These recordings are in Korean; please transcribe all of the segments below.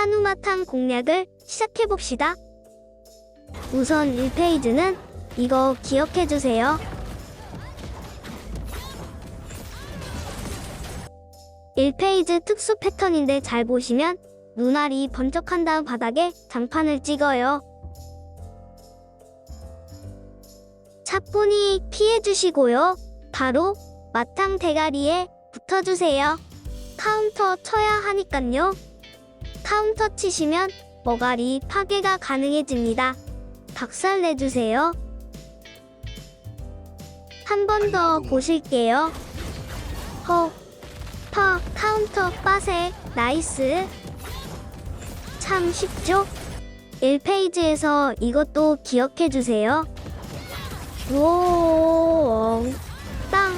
한우마탕 공략을 시작해봅시다. 우선 1페이지는 이거 기억해주세요. 1페이지 특수 패턴인데 잘 보시면 눈알이 번쩍한 다음 바닥에 장판을 찍어요. 차분히 피해주시고요. 바로 마탕 대가리에 붙어주세요. 카운터 쳐야 하니깐요. 카운터 치시면 머가리 파괴가 가능해집니다. 박살 내주세요. 한 번 더 보실게요. 허, 퍼, 카운터, 빠세, 나이스. 참 쉽죠? 1페이지에서 이것도 기억해주세요. 롱, 땅,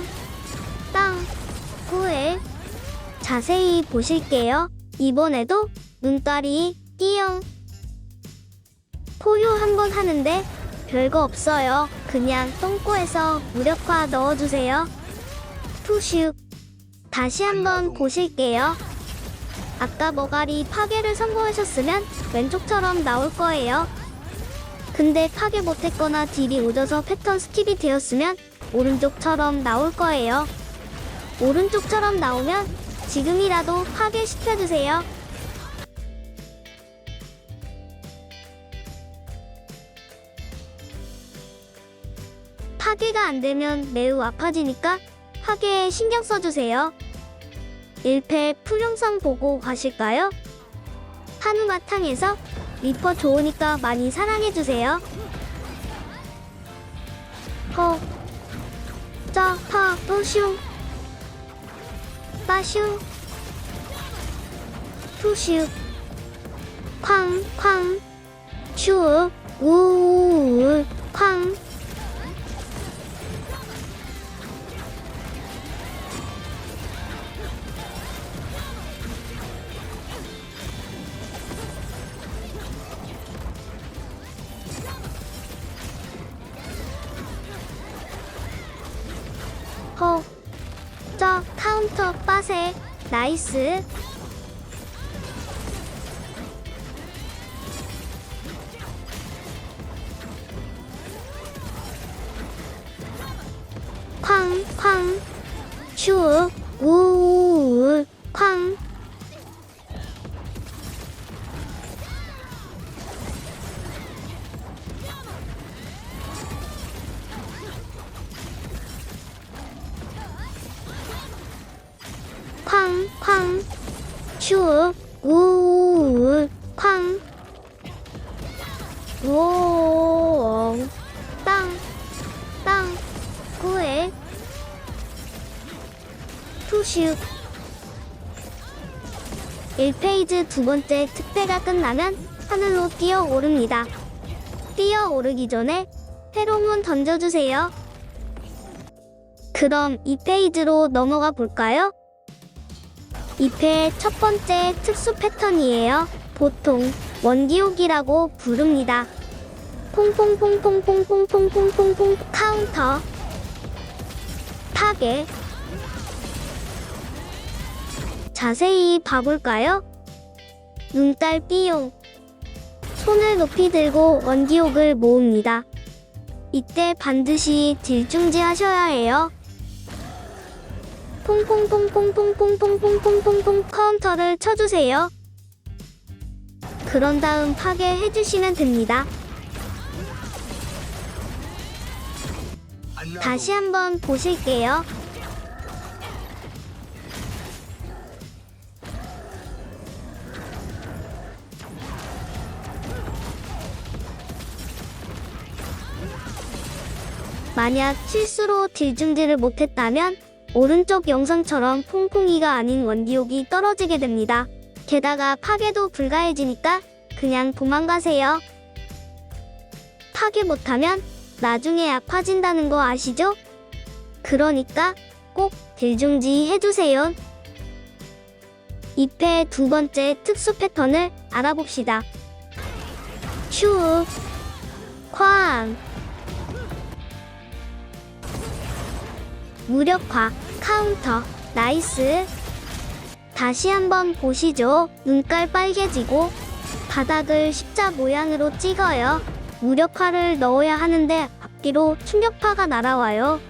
땅, 후에 자세히 보실게요. 이번에도 눈깔이 띠용. 포효 한 번 하는데 별거 없어요. 그냥 똥꼬에서 무력화 넣어주세요. 투슉. 다시 한번 보실게요. 아까 머가리 파괴를 성공하셨으면 왼쪽처럼 나올 거예요. 근데 파괴 못했거나 딜이 오져서 패턴 스킵이 되었으면 오른쪽처럼 나올 거예요. 오른쪽처럼 나오면 지금이라도 파괴시켜주세요. 파괴가 안 되면 매우 아파지니까 파괴에 신경 써주세요. 1패 풀영상 보고 가실까요? 한우마탕에서 리퍼 좋으니까 많이 사랑해주세요. 허, 짜, 파, 또슈, 빠슈, 투슈, 쾅, 쾅, 슈, 우우우, 쾅. 세. 나이스 슈 우우우 쾅 우옹 땅땅 구에 투슈 1페이지 두 번째 특배가 끝나면 하늘로 뛰어오릅니다. 뛰어오르기 전에 페로몬 던져주세요. 그럼 2페이지로 넘어가 볼까요? 2패의 첫 번째 특수 패턴이에요. 보통 원기옥이라고 부릅니다. 퐁퐁퐁퐁퐁퐁퐁퐁퐁퐁 카운터 파괴 자세히 봐볼까요? 눈딸 삐용 손을 높이 들고 원기옥을 모읍니다. 이때 반드시 딜중지 하셔야 해요. 퐁퐁퐁퐁퐁퐁퐁퐁퐁퐁퐁 카운터를 쳐주세요. 그런 다음 파괴해주시면 됩니다. 다시 한번 보실게요. 만약 실수로 딜중지를 못했다면 오른쪽 영상처럼 퐁퐁이가 아닌 원기옥이 떨어지게 됩니다. 게다가 파괴도 불가해지니까 그냥 도망가세요. 파괴 못하면 나중에 아파진다는 거 아시죠? 그러니까 꼭 딜중지 해주세요. 2패 두 번째 특수 패턴을 알아봅시다. 슈, 쾅, 무력화, 카운터, 나이스. 다시 한번 보시죠. 눈깔 빨개지고 바닥을 십자 모양으로 찍어요. 무력화를 넣어야 하는데 앞뒤로 충격파가 날아와요.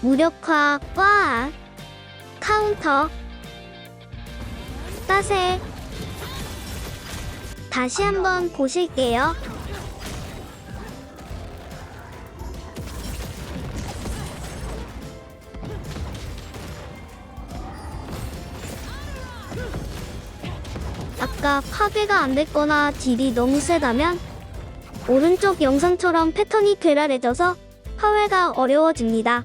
무력화 꽉 카운터 따세 다시 한번 보실게요. 아까 파괴가 안 됐거나 딜이 너무 세다면 오른쪽 영상처럼 패턴이 괴랄해져서 파괴가 어려워집니다.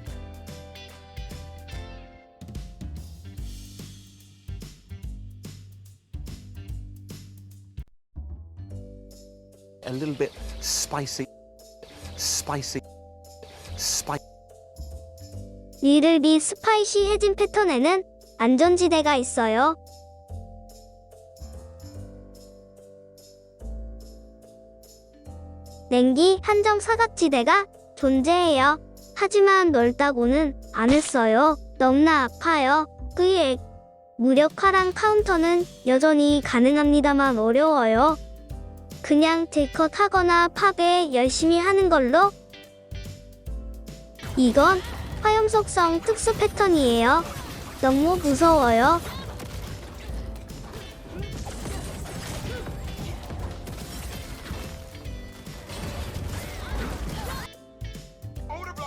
a little bit spicy, spicy, spicy. 리를비 스파이시해진 패턴에는 안전지대가 있어요. 냉기 한정 사각지대가 존재해요. 하지만 넓다고는 안 했어요. 너무나 아파요. 그의 무력화랑 카운터는 여전히 가능합니다만 어려워요. 그냥 딜컷 하거나 파괴 열심히 하는 걸로 이건 화염 속성 특수 패턴이에요. 너무 무서워요.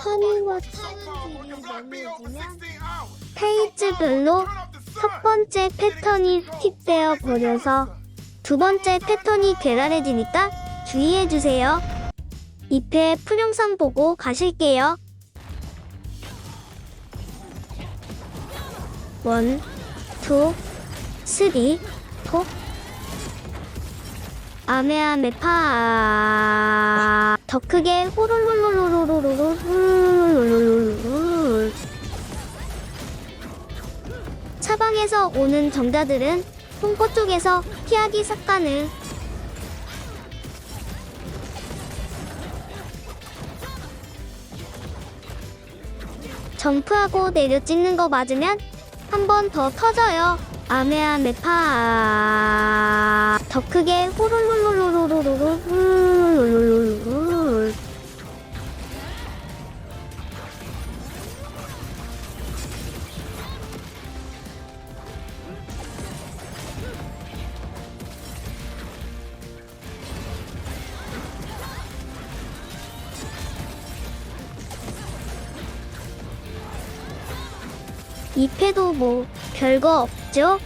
타는 길이 너무해지면 페이지별로 첫 번째 패턴이 스킵되어 버려서 두 번째 패턴이 괴랄해지니까 주의해주세요. 2패 풀영상 보고 가실게요. 원, 투, 쓰리, 포. 아메아메파 더 크게 호롤롤롤롤롤롤롤롤롤롤롤 차방에서 오는 정자들은 홍보 쪽에서 피하기 삭가능 점프하고 내려 찍는 거 맞으면 한 번 더 터져요. 아메아 메파 더 크게 호롤롤롤롤롤롤롤롤롤롤롤 이 패도 뭐 별거 없죠?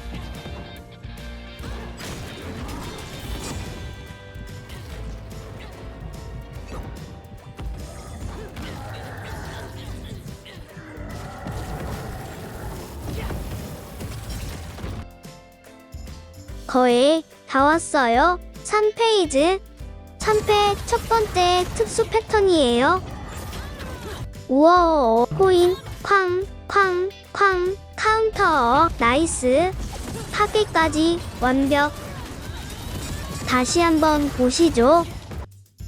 거의 다 왔어요. 3페이지. 3패 첫 번째 특수 패턴이에요. 우와, 코인, 쾅, 쾅, 쾅, 카운터, 나이스. 파괴까지 완벽. 다시 한번 보시죠.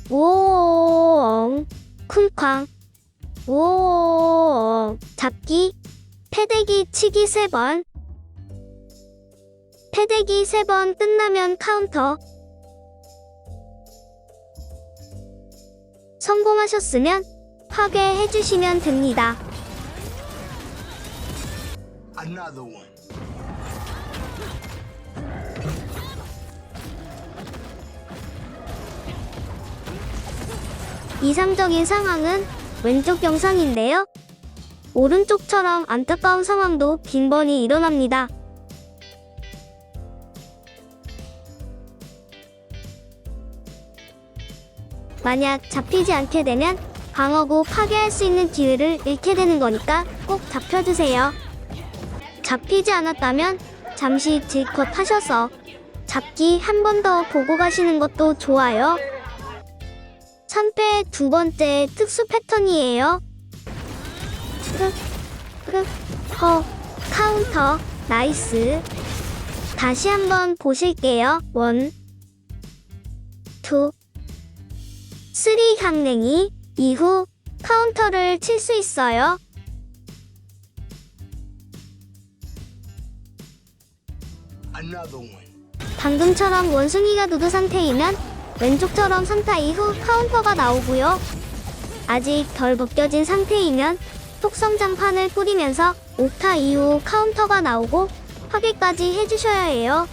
오엉, 쿵쾅, 오엉, 잡기, 패대기 치기 세 번. 패대기 세 번 끝나면 카운터. 성공하셨으면 파괴해주시면 됩니다. Another one. 이상적인 상황은 왼쪽 영상인데요. 오른쪽처럼 안타까운 상황도 빈번히 일어납니다. 만약 잡히지 않게 되면 방어구 파괴할 수 있는 기회를 잃게 되는 거니까 꼭 잡혀주세요. 잡히지 않았다면 잠시 딜컷 하셔서 잡기 한 번 더 보고 가시는 것도 좋아요. 3패 두 번째 특수 패턴이에요. 흑, 흑, 허, 카운터, 나이스. 다시 한번 보실게요. 원, 투, 쓰리 강냉이 이후 카운터를 칠 수 있어요. 방금처럼 원숭이가 누드 상태이면 왼쪽처럼 3타 이후 카운터가 나오고요. 아직 덜 벗겨진 상태이면 속성장판을 뿌리면서 5타 이후 카운터가 나오고 파괴까지 해주셔야 해요.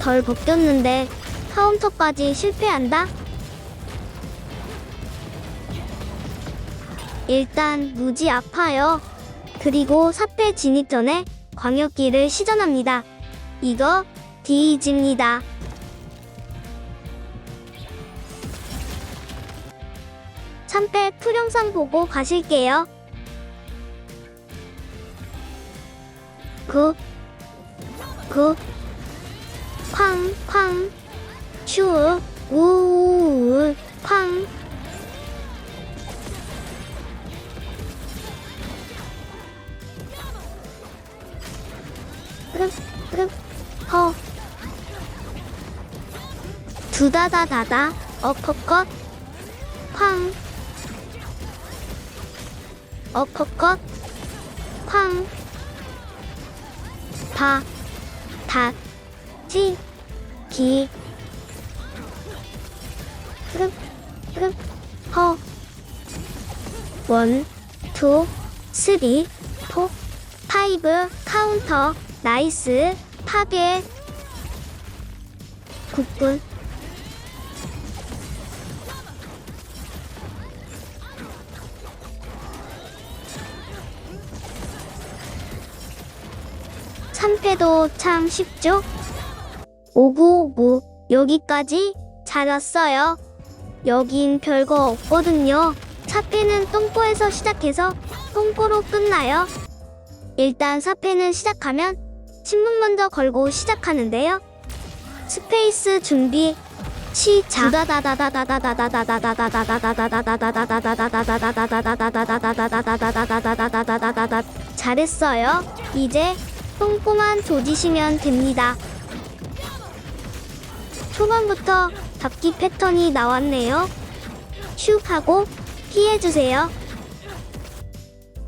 덜 벗겼는데 카운터까지 실패한다? 일단 무지 아파요. 그리고 사패 진입 전에 광역기를 시전합니다. 이거 디이즈입니다. 참패 풀영상 보고 가실게요. 구, 구, 쾅, 쾅, 슈, 우 우우, 쾅. 두다다다다. 어컷컷 쾅. 어컷컷 쾅. 바, 다, 지, 기, 흡, 흡, 허, 원, 투, 쓰리, 포, 파이브, 카운터, 나이스, 파괴, 국군. 3패도 참 쉽죠? 오구오구 여기까지 잘 왔어요. 여긴 별거 없거든요. 4패는 똥꼬에서 시작해서 똥꼬로 끝나요. 일단 4패는 시작하면 신문 먼저 걸고 시작하는데요. 스페이스 준비 시작. 잘했어요. 이제 똥꼬만 조지시면 됩니다. 초반부터 잡기 패턴이 나왔네요. 슉 하고 피해주세요.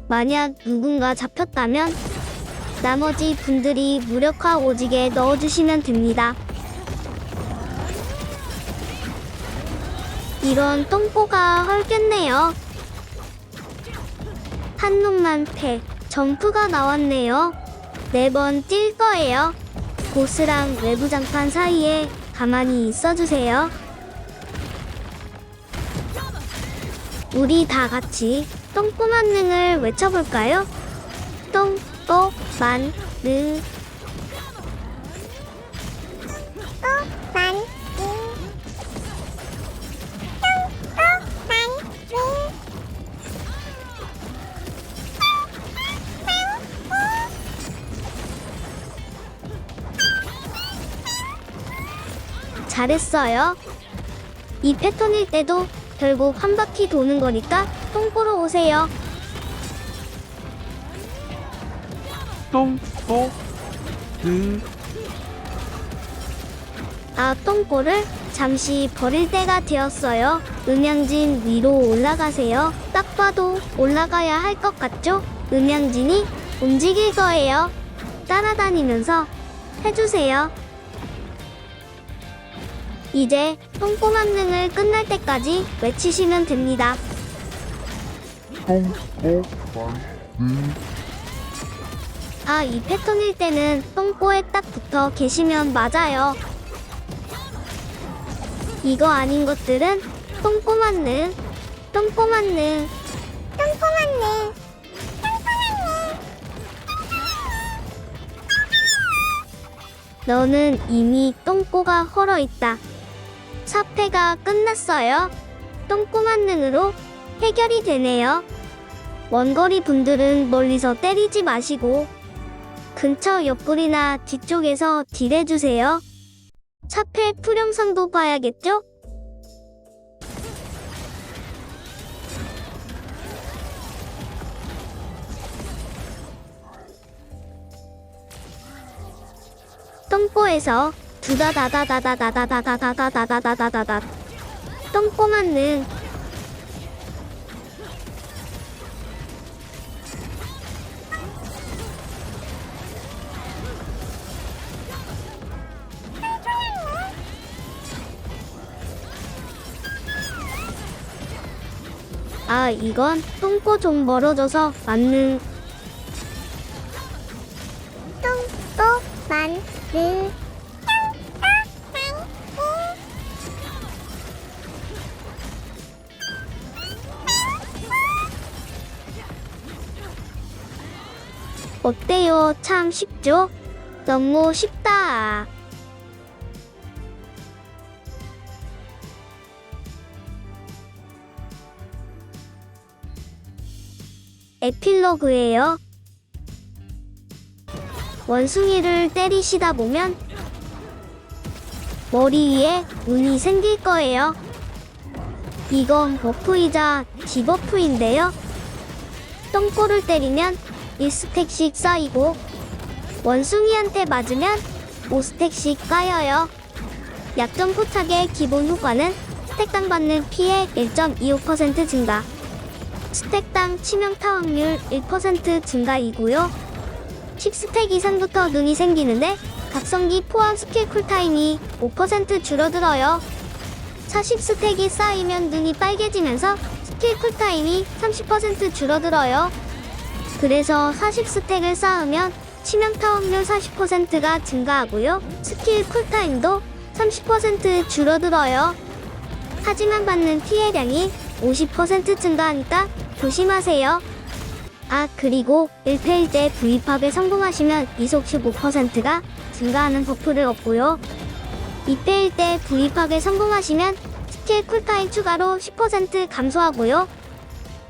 만약 누군가 잡혔다면 나머지 분들이 무력화 오지게 넣어주시면 됩니다. 이런 똥꼬가 헐겠네요. 한 놈만 패. 점프가 나왔네요. 네번뛸 거예요. 보스랑 외부 장판 사이에 가만히 있어주세요. 우리 다 같이 똥꼬 만능을 외쳐볼까요? 똥꼬 만능 똥만 잘했어요. 이 패턴일 때도 결국 한 바퀴 도는 거니까 똥꼬로 오세요. 똥꼬 그 아, 똥꼬를 잠시 버릴 때가 되었어요. 음양진 위로 올라가세요. 딱 봐도 올라가야 할 것 같죠? 음양진이 움직일 거예요. 따라다니면서 해주세요. 이제 똥꼬 만능을 끝날 때까지 외치시면 됩니다. 아, 이 패턴일 때는 똥꼬에 딱 붙어 계시면 맞아요. 이거 아닌 것들은 똥꼬 맞는, 똥꼬 맞는, 똥꼬 맞는, 똥꼬 맞는. 너는 이미 똥꼬가 헐어 있다. 사패가 끝났어요. 똥꼬 만 능으로 해결이 되네요. 원거리 분들은 멀리서 때리지 마시고 근처 옆구리나 뒤쪽에서 딜해주세요. 사패 풀영상도 봐야겠죠? 똥꼬에서 두다다다다다다다다다다다다다다다 똥꼬만는 아 이건 똥꼬 좀 멀어져서 맞는 똥꼬 만는 어때요? 참 쉽죠? 너무 쉽다. 에필로그예요. 원숭이를 때리시다 보면 머리 위에 눈이 생길 거예요. 이건 버프이자 디버프인데요. 똥꼬를 때리면 1스택씩 쌓이고 원숭이한테 맞으면 5스택씩 쌓여요. 약점 포착의 기본 효과는 스택당 받는 피해 1.25% 증가 스택당 치명타 확률 1% 증가이고요. 10스택 이상부터 눈이 생기는데 각성기 포함 스킬 쿨타임이 5% 줄어들어요. 40스택이 쌓이면 눈이 빨개지면서 스킬 쿨타임이 30% 줄어들어요. 그래서 40스택을 쌓으면 치명타 확률 40%가 증가하고요. 스킬 쿨타임도 30% 줄어들어요. 하지만 받는 피해량이 50% 증가하니까 조심하세요. 아, 그리고 1패일 때 V팝에 성공하시면 이속 15%가 증가하는 버프를 얻고요. 2패일 때 V팝에 성공하시면 스킬 쿨타임 추가로 10% 감소하고요.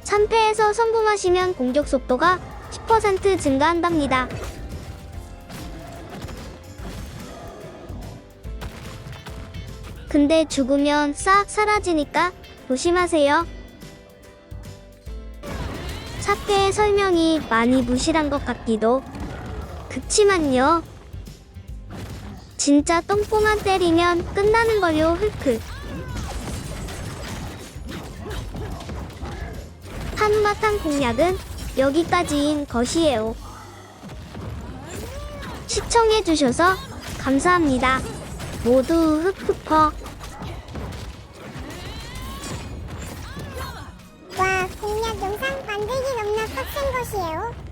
3패에서 성공하시면 공격 속도가 10% 증가한답니다. 근데 죽으면 싹 사라지니까 조심하세요. 4패의 설명이 많이 무실한 것 같기도. 그치만요. 진짜 똥꼬만 때리면 끝나는 걸요, 흑흑. 한마탕 공략은 여기까지인 것이에요. 시청해주셔서 감사합니다. 모두 흑흑퍼. 와, 공략 영상 만들기 넘나 빡센 것이에요.